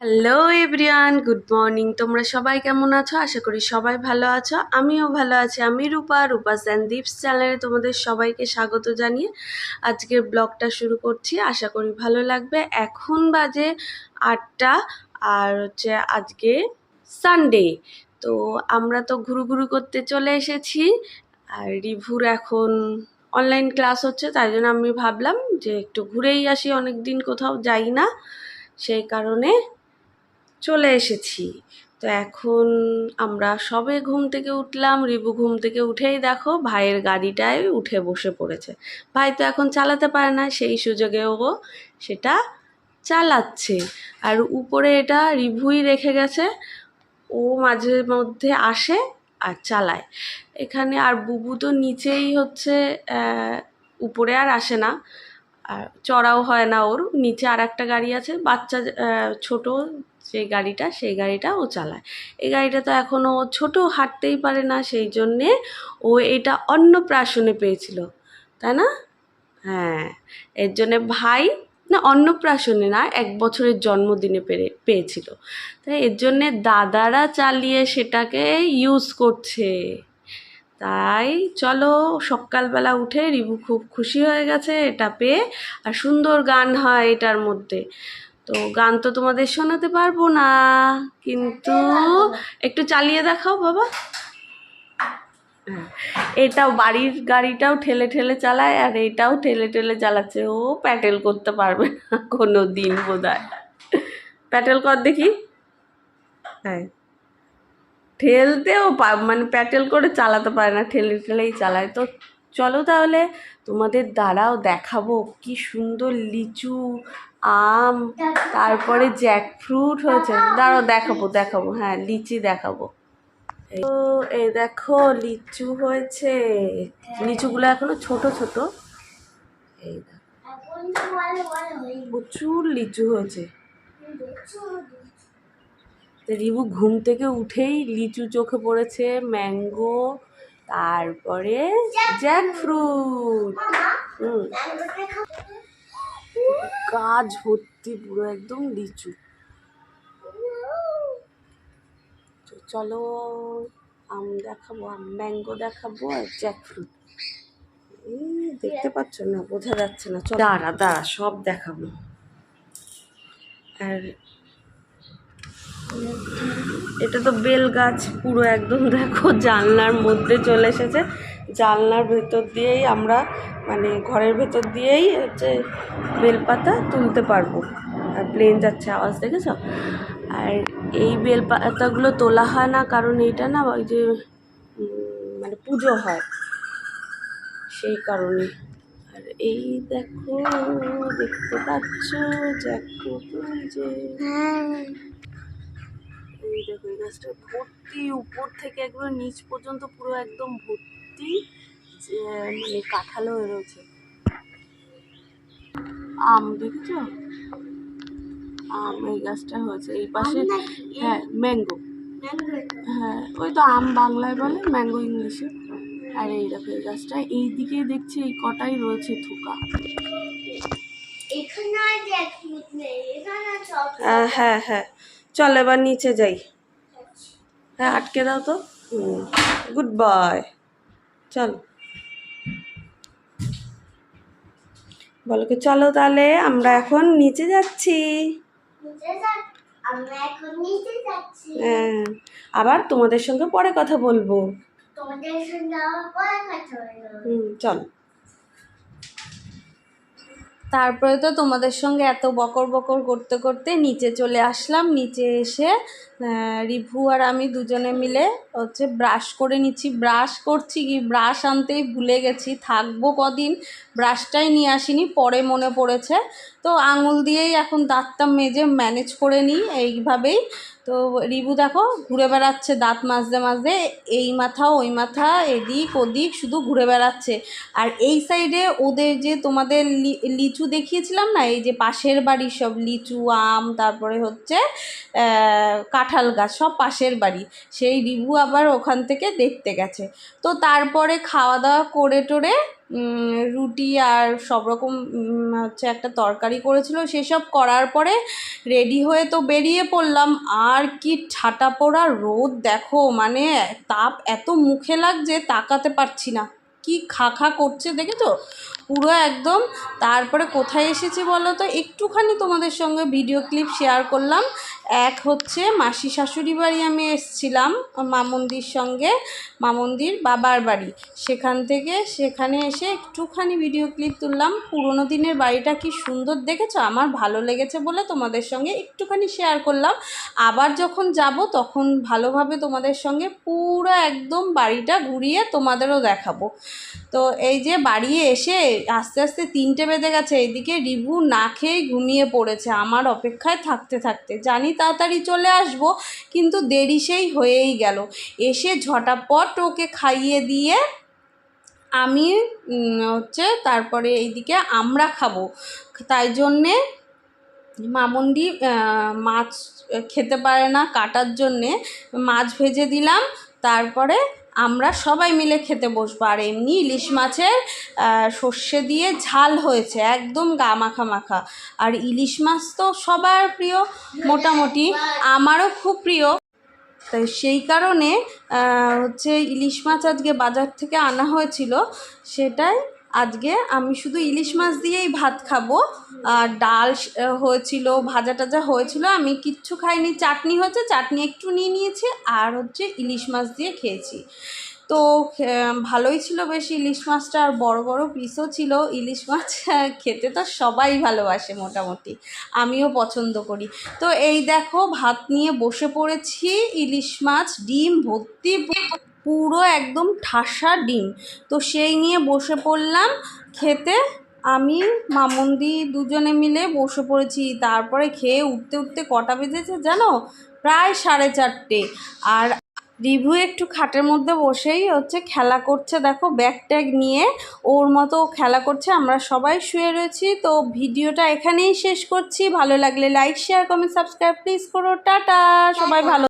Hello everyone good morning তোমরা সবাই কেমন আছো? আশা করি সবাই ভালো আছো। আমিও ভালো আছি। আমি রূপা রূপা স্যান্ডীপস চ্যানেলে তোমাদের সবাইকে স্বাগত জানিয়ে আজকের ব্লগটা শুরু করছি। আশা করি ভালো লাগবে। এখন বাজে আটটা আর হচ্ছে আজকে সানডে তো আমরা তো ঘুরু ঘুরু করতে চলে এসেছি আর রিভুর এখন অনলাইন ক্লাস হচ্ছে, তাই জন্য আমি ভাবলাম যে একটু ঘুরেই আসি। অনেক দিন কোথাও যাই না। সেই কারণে চলে এসেছি। তো এখন আমরা সবে ঘুম থেকে উঠলাম, রিবু ঘুম থেকে উঠেই দেখো ভাইয়ের গাড়িটায় উঠে বসে পড়েছে। ভাই তো এখন চালাতে পারে না, সেই সুযোগে ও সেটা চালাচ্ছে। আর উপরে এটা রিভুই রেখে গেছে, ও মাঝে মধ্যে আসে আর চালায়। এখানে আর বুবু তো নিচেই হচ্ছে উপরে আর আসে না। আর চড়াও হয় না ওর, নিচে আর একটা গাড়ি আছে, বাচ্চা ছোট যে গাড়িটা, সেই গাড়িটা ও চালায়। এই গাড়িটা তো এখনও ও ছোটো, হাঁটতেই পারে না, সেই জন্যে ও এটা অন্নপ্রাশনে পেয়েছিল, তাই না? হ্যাঁ এর জন্যে ভাই না অন্নপ্রাশনে না, এক বছরের জন্মদিনে পেরে, পেয়েছিল। তাই এর জন্যে দাদারা চালিয়ে সেটাকে ইউজ করছে। তাই চলো, সকালবেলা উঠে রিভু খুব খুশি হয়ে গেছে, এটা পেয়ে, আর সুন্দর গান হয় এটার মধ্যে। তো গান তো তোমাদের শোনাতে পারব না কিন্তু একটু চালিয়ে দেখাও বাবা। এটাও বাড়ির গাড়িটাও ঠেলে ঠেলে চালায় আর এটাও ঠেলে ঠেলে চালাচ্ছে। ও প্যাটেল করতে পারবে না কোনো দিন বোধ হয় প্যাটেল কর দেখি। হ্যাঁ। ঠেলতেও মানে প্যাটেল করে চালাতে পারে না ঠেলে ঠেলেই চালায়। তো চলো তাহলে তোমাদের দ্বারাও দেখাবো কি সুন্দর লিচু আম তারপরে জ্যাকফ্রুট হয়েছে। দাঁড়ো দেখাবো দেখাবো হ্যাঁ লিচি দেখাবো। তো এই দেখো লিচু হয়েছে। লিচুগুলো এখনও ছোট ছোট। এই প্রচুর লিচু হয়েছে। রিবু ঘুম থেকে উঠেই লিচু চোখে পড়েছে ম্যাঙ্গো তারপরে জ্যাকফ্রুট হুম। গাছ ভর্তি পুরো একদম লিচু। চলো, আম দেখাবো, আম ম্যাঙ্গো দেখাবো আর জ্যাকফ্রুট। এই দেখতে পাচ্ছ না, বোঝা যাচ্ছে না। চল, দাঁড়া দাঁড়া, সব দেখাবো। আর এটা তো বেল গাছ, পুরো একদম দেখো, জানলার মধ্যে চলে এসেছে। জানলার ভেতর দিয়েই আমরা মানে ঘরের ভেতর দিয়েই হচ্ছে বেলপাতা তুলতে পারব। আর প্লেন যাচ্ছে, আওয়াজ দেখেছ? আর এই বেলপাতাগুলো তোলা হয় না, কারণ এইটা না ওই যে মানে পুজো হয়। সেই কারণে। আর এই দেখো, দেখতে পাচ্ছ জ্যাকফ্রুট যে এই দেখো, এই গাছটা ভর্তি, উপর থেকে একবার নিচ পর্যন্ত পুরো একদম ভর্তি। যে মানে কাঁঠালও রয়েছে। আম দেখেছ? আম এই গাছটা হয়েছে। এই পাশে হ্যাঁ ম্যাঙ্গো। হ্যাঁ ওই তো আম বাংলায় বলে ম্যাঙ্গো ইংলিশে। আর এই দেখো এই গাছটা এই দিকে দেখছি এই কটাই রয়েছে থুকা। হ্যাঁ হ্যাঁ। চল এবার নিচে যাই। হ্যাঁ আটকে দাও তো। গুড বাই চল। বলো কি চলো তাহলে আমরা এখন নিচে যাচ্ছি। হ্যাঁ আবার তোমাদের সঙ্গে পরে কথা বলব। হুম চল। তারপরে তো তোমাদের সঙ্গে এত বকর বকর করতে করতে নিচে চলে আসলাম। নিচে এসে রিভু আর আমি দুজনে মিলে হচ্ছে ব্রাশ করে নিচ্ছি। ব্রাশ করছি কি? ব্রাশ আনতেই ভুলে গেছি। থাকব কদিন? ব্রাশটাই নিয়ে আসিনি, পরে মনে পড়েছে। তো আঙুল দিয়েই এখন দাঁতটা মেজে ম্যানেজ করে নিই। এইভাবেই তো রিবু দেখো ঘুরে বেড়াচ্ছে দাঁত মাজতে মাজতে, এই মাথা, ওই মাথা, এদিক ওদিক শুধু ঘুরে বেড়াচ্ছে। আর এই সাইডে ওদের যে তোমাদের লিচু দেখিয়েছিলাম না, এই যে পাশের বাড়ির সব লিচু, আম, তারপরে হচ্ছে কাঁঠাল গাছ, সব পাশের বাড়ি। সেই রিভু আবার ওখান থেকে দেখতে গেছে। তো তারপরে খাওয়া দাওয়া করে টোরে রুটি আর সব রকম হচ্ছে একটা তরকারি করেছিল। সেসব করার পরে রেডি হয়ে তো বেরিয়ে পড়লাম। আর কি ঠাটা পোড়া রোদ দেখো মানে তাপ এত মুখে লাগছে, তাকাতে পারছি না। কি খা খা করছে দেখেছ? পুরো একদম। তারপরে কোথায় এসেছি বলো তো? একটুখানি তোমাদের সঙ্গে ভিডিও ক্লিপ শেয়ার করলাম। এক হচ্ছে মাসি শাশুড়ি বাড়ি আমি এসছিলাম, মামন্দির সঙ্গে, মামন্দির বাবার বাড়ি। সেখান থেকে সেখানে এসে একটুখানি ভিডিও ক্লিপ তুললাম। পুরোনো দিনের বাড়িটা কি সুন্দর দেখেছ? আমার ভালো লেগেছে বলে তোমাদের সঙ্গে একটুখানি শেয়ার করলাম। আবার যখন যাব তখন ভালোভাবে তোমাদের সঙ্গে পুরো একদম বাড়িটা ঘুরিয়ে তোমাদেরও দেখাবো। তো এই যে বাড়ি এসে আস্তে আস্তে তিনটে বেজে গেছে, এদিকে রিভু না খেয়েই ঘুমিয়ে পড়েছে, আমার অপেক্ষায় থাকতে থাকতে। জানি তাড়াতাড়ি চলে আসব। কিন্তু দেরি সেই হয়েই গেল। এসে ঝটাপট ওকে খাইয়ে দিয়ে আমি হচ্ছে তারপরে এইদিকে আমরা খাব। তাই জন্যে মামন্দি মাছ খেতে পারে না কাটার জন্যে। মাছ ভেজে দিলাম, তারপরে আমরা সবাই মিলে খেতে বসবো। আর এমনি ইলিশ মাছের সর্ষে দিয়ে ঝাল হয়েছে, একদম গা মাখা। মাখা আর ইলিশ মাছ তো সবার প্রিয়, মোটামুটি আমারও খুব প্রিয়। তাই সেই কারণে হচ্ছে ইলিশ মাছ আজকে বাজার থেকে আনা হয়েছিল, সেটাই আজকে আমি শুধু ইলিশ মাছ দিয়েই ভাত খাব। আর ডাল হয়েছিল, ভাজা টাজা হয়েছিল, আমি কিচ্ছু খাইনি। চাটনি হয়েছে, চাটনি একটু নিয়ে নিয়েছি, আর হচ্ছে ইলিশ মাছ দিয়ে খেয়েছি। তো ভালোই ছিল বেশ ইলিশ মাছটা, আর বড় বড় পিসও ছিল। ইলিশ মাছ খেতে তো সবাই ভালোবাসে মোটামুটি, আমিও পছন্দ করি। তো এই দেখো, ভাত নিয়ে বসে পড়েছি, ইলিশ মাছ, ডিম ভর্তি। পুরো একদম ঠাসা ডিম। তো সেই নিয়ে বসে পড়লাম খেতে। আমি মামন্দি দুজনে মিলে বসে পড়েছি। তারপরে খেয়ে উঠতে উঠতে কটা বেজেছে জানো? প্রায় সাড়ে চারটে। আর রিভু একটু খাটের মধ্যে বসেই হচ্ছে খেলা করছে। দেখো ব্যাগ ট্যাগ নিয়ে ওর মতো খেলা করছে। আমরা সবাই শুয়ে রয়েছি। তো ভিডিওটা এখানেই শেষ করছি। ভালো লাগলে like share comment subscribe please করো। টাটা! সবাই ভালো